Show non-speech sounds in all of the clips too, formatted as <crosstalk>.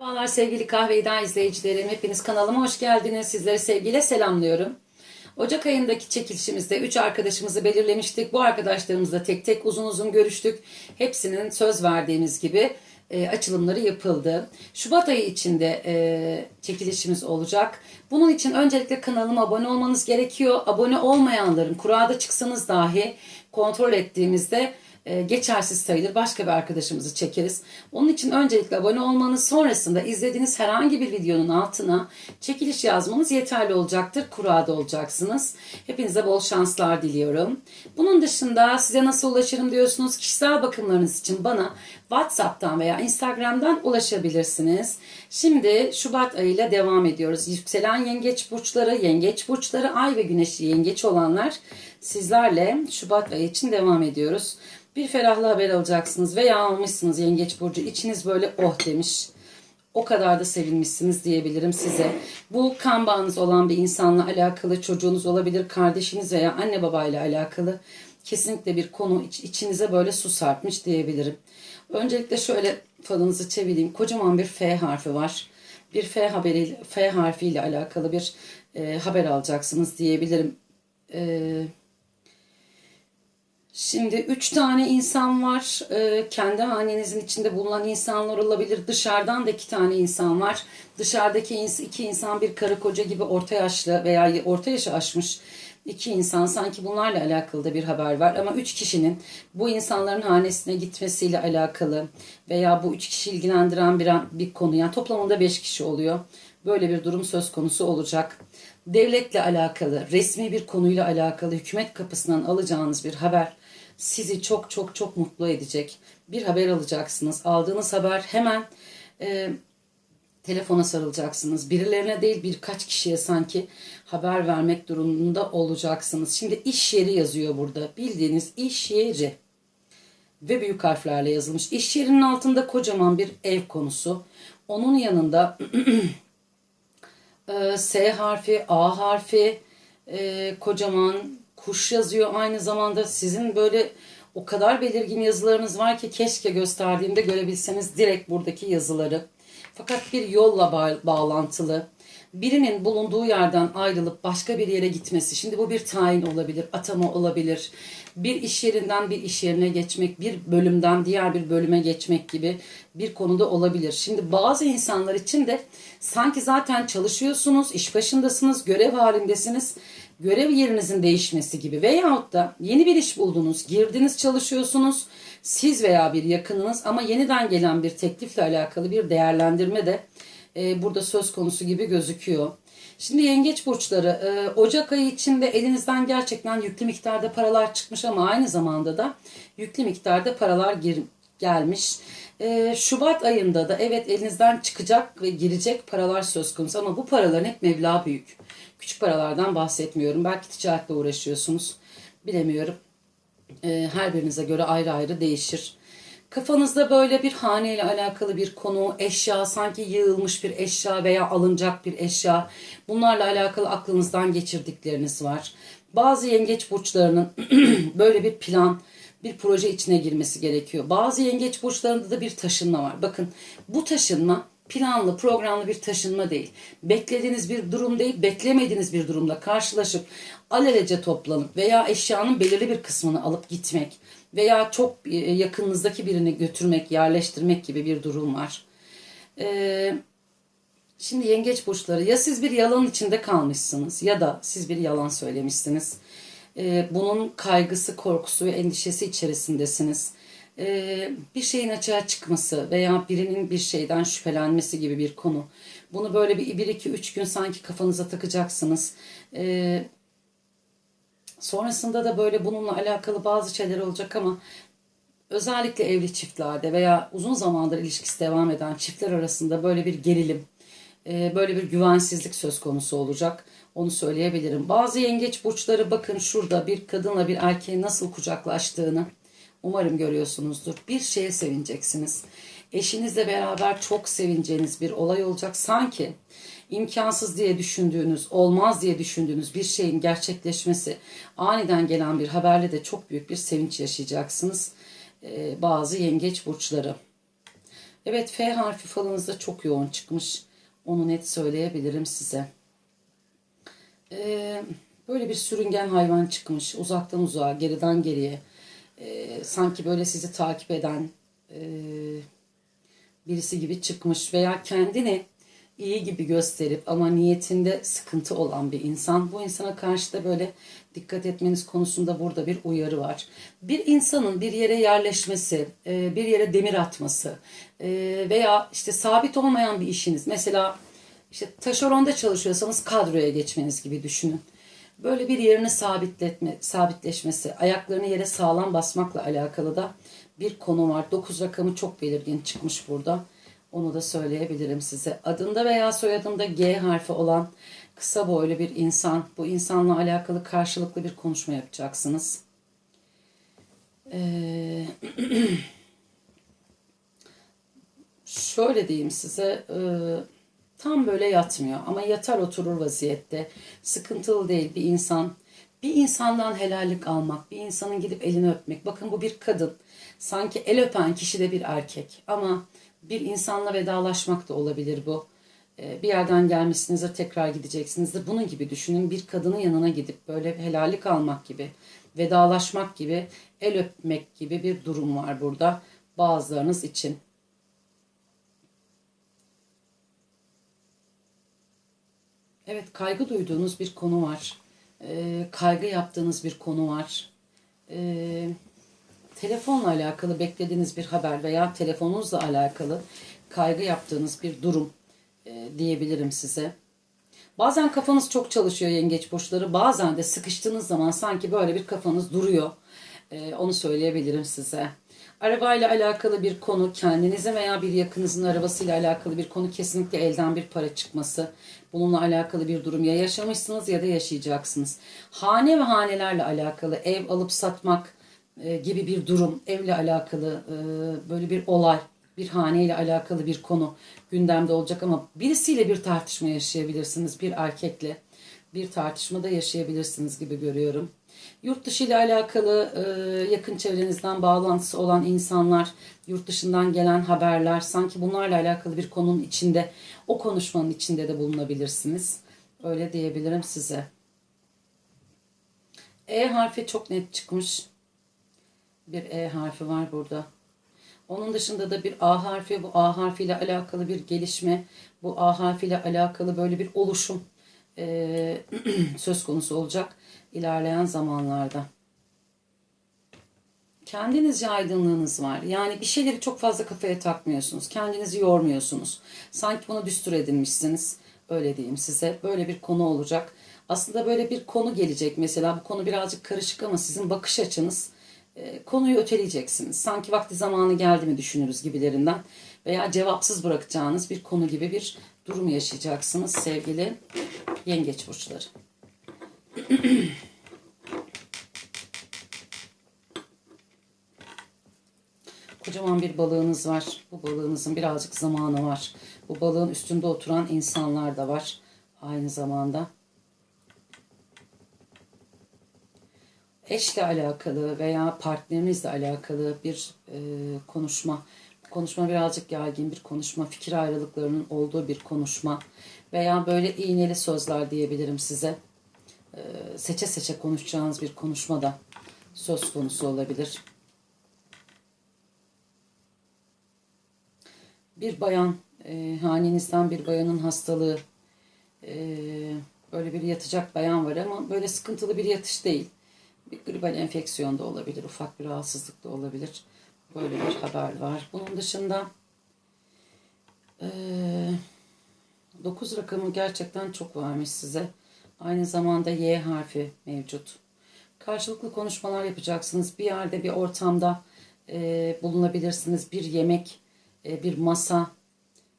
Merhabalar sevgili Kahveyden izleyicilerim. Hepiniz kanalıma hoş geldiniz. Sizleri sevgiyle selamlıyorum. Ocak ayındaki çekilişimizde 3 arkadaşımızı belirlemiştik. Bu arkadaşlarımızla tek tek uzun uzun görüştük. Hepsinin söz verdiğimiz gibi e, açılımları yapıldı. Şubat ayı içinde e, çekilişimiz olacak. Bunun için öncelikle kanalıma abone olmanız gerekiyor. Abone olmayanların kurada çıksanız dahi kontrol ettiğimizde e, geçersiz sayılır. Başka bir arkadaşımızı çekeriz. Onun için öncelikle abone olmanız sonrasında izlediğiniz herhangi bir videonun altına çekiliş yazmanız yeterli olacaktır. Kurada olacaksınız. Hepinize bol şanslar diliyorum. Bunun dışında size nasıl ulaşırım diyorsunuz. Kişisel bakımlarınız için bana WhatsApp'tan veya Instagram'dan ulaşabilirsiniz. Şimdi Şubat ayıyla devam ediyoruz. Yükselen yengeç burçları, yengeç burçları, ay ve güneşi yengeç olanlar sizlerle Şubat ayı için devam ediyoruz. Bir ferahlı haber alacaksınız veya almışsınız yengeç burcu. İçiniz böyle oh demiş. O kadar da sevinmişsiniz diyebilirim size. Bu kan bağınız olan bir insanla alakalı çocuğunuz olabilir, kardeşiniz veya anne babayla alakalı kesinlikle bir konu iç- içinize böyle su serpmiş diyebilirim. Öncelikle şöyle falınızı çevireyim. Kocaman bir F harfi var. Bir F haberi, F harfiyle alakalı bir e, haber alacaksınız diyebilirim. Eee Şimdi üç tane insan var. Ee, kendi hanenizin içinde bulunan insanlar olabilir. Dışarıdan da iki tane insan var. Dışarıdaki iki insan bir karı koca gibi orta yaşlı veya orta yaşı aşmış iki insan. Sanki bunlarla alakalı da bir haber var. Ama üç kişinin bu insanların hanesine gitmesiyle alakalı veya bu üç kişi ilgilendiren bir, bir konu. Yani toplamında beş kişi oluyor. Böyle bir durum söz konusu olacak devletle alakalı, resmi bir konuyla alakalı hükümet kapısından alacağınız bir haber sizi çok çok çok mutlu edecek. Bir haber alacaksınız. Aldığınız haber hemen e, telefona sarılacaksınız. Birilerine değil birkaç kişiye sanki haber vermek durumunda olacaksınız. Şimdi iş yeri yazıyor burada. Bildiğiniz iş yeri ve büyük harflerle yazılmış. İş yerinin altında kocaman bir ev konusu. Onun yanında <clears throat> e, S harfi, A harfi, e, kocaman kuş yazıyor. Aynı zamanda sizin böyle o kadar belirgin yazılarınız var ki keşke gösterdiğimde görebilseniz direkt buradaki yazıları. Fakat bir yolla ba- bağlantılı. Birinin bulunduğu yerden ayrılıp başka bir yere gitmesi. Şimdi bu bir tayin olabilir, atama olabilir. Bir iş yerinden bir iş yerine geçmek, bir bölümden diğer bir bölüme geçmek gibi bir konuda olabilir. Şimdi bazı insanlar için de sanki zaten çalışıyorsunuz, iş başındasınız, görev halindesiniz. Görev yerinizin değişmesi gibi veyahut da yeni bir iş buldunuz, girdiniz çalışıyorsunuz. Siz veya bir yakınınız ama yeniden gelen bir teklifle alakalı bir değerlendirme de e, burada söz konusu gibi gözüküyor. Şimdi yengeç burçları e, Ocak ayı içinde elinizden gerçekten yüklü miktarda paralar çıkmış ama aynı zamanda da yüklü miktarda paralar gir, gelmiş. E, Şubat ayında da evet elinizden çıkacak ve girecek paralar söz konusu ama bu paraların hep meblağ büyük. Küçük paralardan bahsetmiyorum. Belki ticaretle uğraşıyorsunuz. Bilemiyorum. E, her birinize göre ayrı ayrı değişir. Kafanızda böyle bir haneyle alakalı bir konu, eşya, sanki yığılmış bir eşya veya alınacak bir eşya. Bunlarla alakalı aklınızdan geçirdikleriniz var. Bazı yengeç burçlarının <clears throat> böyle bir plan, bir proje içine girmesi gerekiyor. Bazı yengeç burçlarında da bir taşınma var. Bakın bu taşınma planlı, programlı bir taşınma değil. Beklediğiniz bir durum değil, beklemediğiniz bir durumla karşılaşıp alelece toplanıp veya eşyanın belirli bir kısmını alıp gitmek veya çok e, yakınınızdaki birini götürmek, yerleştirmek gibi bir durum var. Ee, şimdi yengeç burçları ya siz bir yalan içinde kalmışsınız ya da siz bir yalan söylemişsiniz. Ee, bunun kaygısı, korkusu ve endişesi içerisindesiniz. Ee, bir şeyin açığa çıkması veya birinin bir şeyden şüphelenmesi gibi bir konu. Bunu böyle bir, bir iki, üç gün sanki kafanıza takacaksınız. Ee, sonrasında da böyle bununla alakalı bazı şeyler olacak ama özellikle evli çiftlerde veya uzun zamandır ilişkisi devam eden çiftler arasında böyle bir gerilim, e, böyle bir güvensizlik söz konusu olacak. Onu söyleyebilirim. Bazı yengeç burçları bakın şurada bir kadınla bir erkeğin nasıl kucaklaştığını umarım görüyorsunuzdur. Bir şeye sevineceksiniz. Eşinizle beraber çok sevineceğiniz bir olay olacak. Sanki imkansız diye düşündüğünüz, olmaz diye düşündüğünüz bir şeyin gerçekleşmesi, aniden gelen bir haberle de çok büyük bir sevinç yaşayacaksınız. Ee, bazı yengeç burçları. Evet F harfi falınızda çok yoğun çıkmış. Onu net söyleyebilirim size. Ee, böyle bir sürüngen hayvan çıkmış. Uzaktan uzağa, geriden geriye. Ee, sanki böyle sizi takip eden e, birisi gibi çıkmış. Veya kendini iyi gibi gösterip ama niyetinde sıkıntı olan bir insan. Bu insana karşı da böyle dikkat etmeniz konusunda burada bir uyarı var. Bir insanın bir yere yerleşmesi, e, bir yere demir atması e, veya işte sabit olmayan bir işiniz. Mesela işte taşeronda çalışıyorsanız kadroya geçmeniz gibi düşünün. Böyle bir yerini sabitletme, sabitleşmesi, ayaklarını yere sağlam basmakla alakalı da bir konu var. 9 rakamı çok belirgin çıkmış burada. Onu da söyleyebilirim size. Adında veya soyadında G harfi olan kısa boylu bir insan. Bu insanla alakalı karşılıklı bir konuşma yapacaksınız. Ee, <clears throat> şöyle diyeyim size. E, tam böyle yatmıyor ama yatar oturur vaziyette. Sıkıntılı değil bir insan. Bir insandan helallik almak, bir insanın gidip elini öpmek. Bakın bu bir kadın. Sanki el öpen kişi de bir erkek. Ama bir insanla vedalaşmak da olabilir bu. Ee, Bir yerden gelmişsinizdir, tekrar gideceksinizdir. Bunun gibi düşünün. Bir kadının yanına gidip böyle helallik almak gibi, vedalaşmak gibi, el öpmek gibi bir durum var burada bazılarınız için. Evet, kaygı duyduğunuz bir konu var. Ee, kaygı yaptığınız bir konu var. Ee, telefonla alakalı beklediğiniz bir haber veya telefonunuzla alakalı kaygı yaptığınız bir durum e, diyebilirim size. Bazen kafanız çok çalışıyor yengeç burçları. Bazen de sıkıştığınız zaman sanki böyle bir kafanız duruyor. E, onu söyleyebilirim size. Arabayla alakalı bir konu, kendinize veya bir yakınızın arabasıyla alakalı bir konu kesinlikle elden bir para çıkması. Bununla alakalı bir durum ya yaşamışsınız ya da yaşayacaksınız. Hane ve hanelerle alakalı ev alıp satmak e, gibi bir durum, evle alakalı e, böyle bir olay, bir haneyle alakalı bir konu gündemde olacak ama birisiyle bir tartışma yaşayabilirsiniz, bir erkekle bir tartışma da yaşayabilirsiniz gibi görüyorum. Yurt dışı ile alakalı e, yakın çevrenizden bağlantısı olan insanlar, yurt dışından gelen haberler, sanki bunlarla alakalı bir konunun içinde, o konuşmanın içinde de bulunabilirsiniz. Öyle diyebilirim size. E harfi çok net çıkmış. Bir E harfi var burada. Onun dışında da bir A harfi, bu A harfiyle alakalı bir gelişme, bu A harfiyle alakalı böyle bir oluşum e, <clears throat> söz konusu olacak ilerleyen zamanlarda. Kendinizce aydınlığınız var. Yani bir şeyleri çok fazla kafaya takmıyorsunuz. Kendinizi yormuyorsunuz. Sanki bunu düstur edinmişsiniz. Öyle diyeyim size. Böyle bir konu olacak. Aslında böyle bir konu gelecek mesela. Bu konu birazcık karışık ama sizin bakış açınız e, konuyu öteleyeceksiniz. Sanki vakti zamanı geldi mi düşünürüz gibilerinden. Veya cevapsız bırakacağınız bir konu gibi bir durum yaşayacaksınız sevgili yengeç burçları. <clears throat> Kocaman bir balığınız var. Bu balığınızın birazcık zamanı var. Bu balığın üstünde oturan insanlar da var. Aynı zamanda. Eşle alakalı veya partnerinizle alakalı bir e, konuşma. Konuşma birazcık gergin bir konuşma. Fikir ayrılıklarının olduğu bir konuşma. Veya böyle iğneli sözler diyebilirim size. E, seçe seçe konuşacağınız bir konuşma da söz konusu olabilir. bir bayan, e, hanenizden bir bayanın hastalığı, e, böyle bir yatacak bayan var ama böyle sıkıntılı bir yatış değil. Bir gribal enfeksiyon da olabilir, ufak bir rahatsızlık da olabilir. Böyle bir haber var. Bunun dışında e, 9 rakamı gerçekten çok varmış size. Aynı zamanda Y harfi mevcut. Karşılıklı konuşmalar yapacaksınız. Bir yerde, bir ortamda e, bulunabilirsiniz. Bir yemek, e, bir masa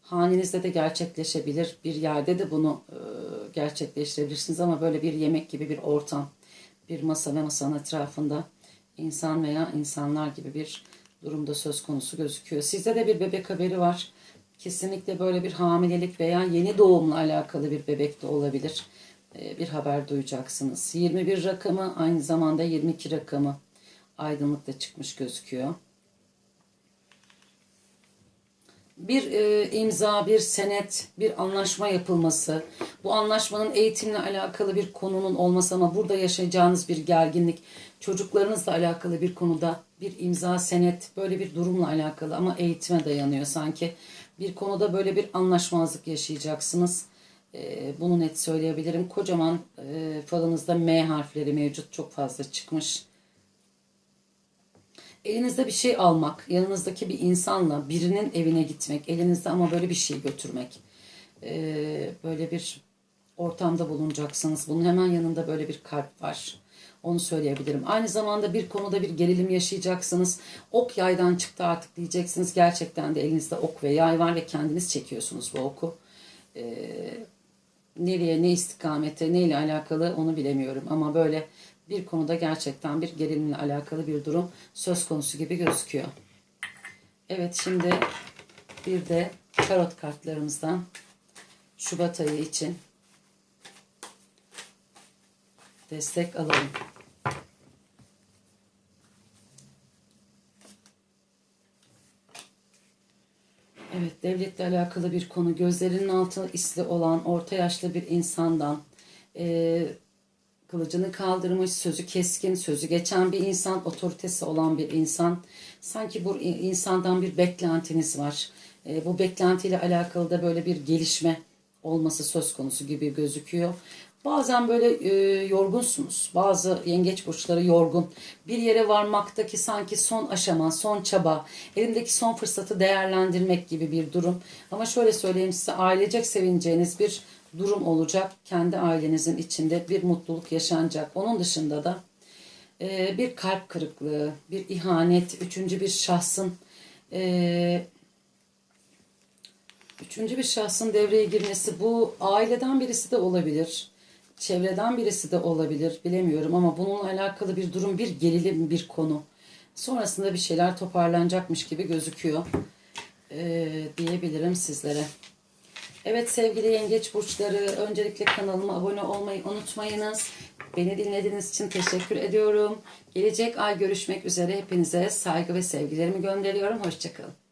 hanenizde de gerçekleşebilir. Bir yerde de bunu e, gerçekleştirebilirsiniz ama böyle bir yemek gibi bir ortam, bir masa ve masanın etrafında insan veya insanlar gibi bir durumda söz konusu gözüküyor. Sizde de bir bebek haberi var. Kesinlikle böyle bir hamilelik veya yeni doğumla alakalı bir bebek de olabilir. E, bir haber duyacaksınız. 21 rakamı aynı zamanda 22 rakamı aydınlıkta çıkmış gözüküyor. bir e, imza, bir senet, bir anlaşma yapılması, bu anlaşmanın eğitimle alakalı bir konunun olması ama burada yaşayacağınız bir gerginlik, çocuklarınızla alakalı bir konuda bir imza, senet, böyle bir durumla alakalı ama eğitime dayanıyor sanki. Bir konuda böyle bir anlaşmazlık yaşayacaksınız. E, bunu net söyleyebilirim. Kocaman e, falınızda M harfleri mevcut, çok fazla çıkmış elinizde bir şey almak, yanınızdaki bir insanla birinin evine gitmek, elinizde ama böyle bir şey götürmek. Ee, böyle bir ortamda bulunacaksınız. Bunun hemen yanında böyle bir kalp var. Onu söyleyebilirim. Aynı zamanda bir konuda bir gerilim yaşayacaksınız. Ok yaydan çıktı artık diyeceksiniz. Gerçekten de elinizde ok ve yay var ve kendiniz çekiyorsunuz bu oku. Ee, nereye, ne istikamete, neyle alakalı onu bilemiyorum. Ama böyle bir konuda gerçekten bir gerilimle alakalı bir durum söz konusu gibi gözüküyor. Evet şimdi bir de tarot kartlarımızdan Şubat ayı için destek alalım. Evet, devletle alakalı bir konu. Gözlerinin altı isli olan orta yaşlı bir insandan e, kılıcını kaldırmış, sözü keskin, sözü geçen bir insan, otoritesi olan bir insan. Sanki bu insandan bir beklentiniz var. E, bu beklentiyle alakalı da böyle bir gelişme olması söz konusu gibi gözüküyor. Bazen böyle e, yorgunsunuz. Bazı yengeç burçları yorgun. Bir yere varmaktaki sanki son aşama, son çaba, elimdeki son fırsatı değerlendirmek gibi bir durum. Ama şöyle söyleyeyim size ailecek sevineceğiniz bir durum olacak. Kendi ailenizin içinde bir mutluluk yaşanacak. Onun dışında da e, bir kalp kırıklığı, bir ihanet, üçüncü bir şahsın e, üçüncü bir şahsın devreye girmesi bu aileden birisi de olabilir. Çevreden birisi de olabilir bilemiyorum ama bununla alakalı bir durum bir gerilim bir konu. Sonrasında bir şeyler toparlanacakmış gibi gözüküyor ee, diyebilirim sizlere. Evet sevgili yengeç burçları öncelikle kanalıma abone olmayı unutmayınız. Beni dinlediğiniz için teşekkür ediyorum. Gelecek ay görüşmek üzere hepinize saygı ve sevgilerimi gönderiyorum. Hoşçakalın.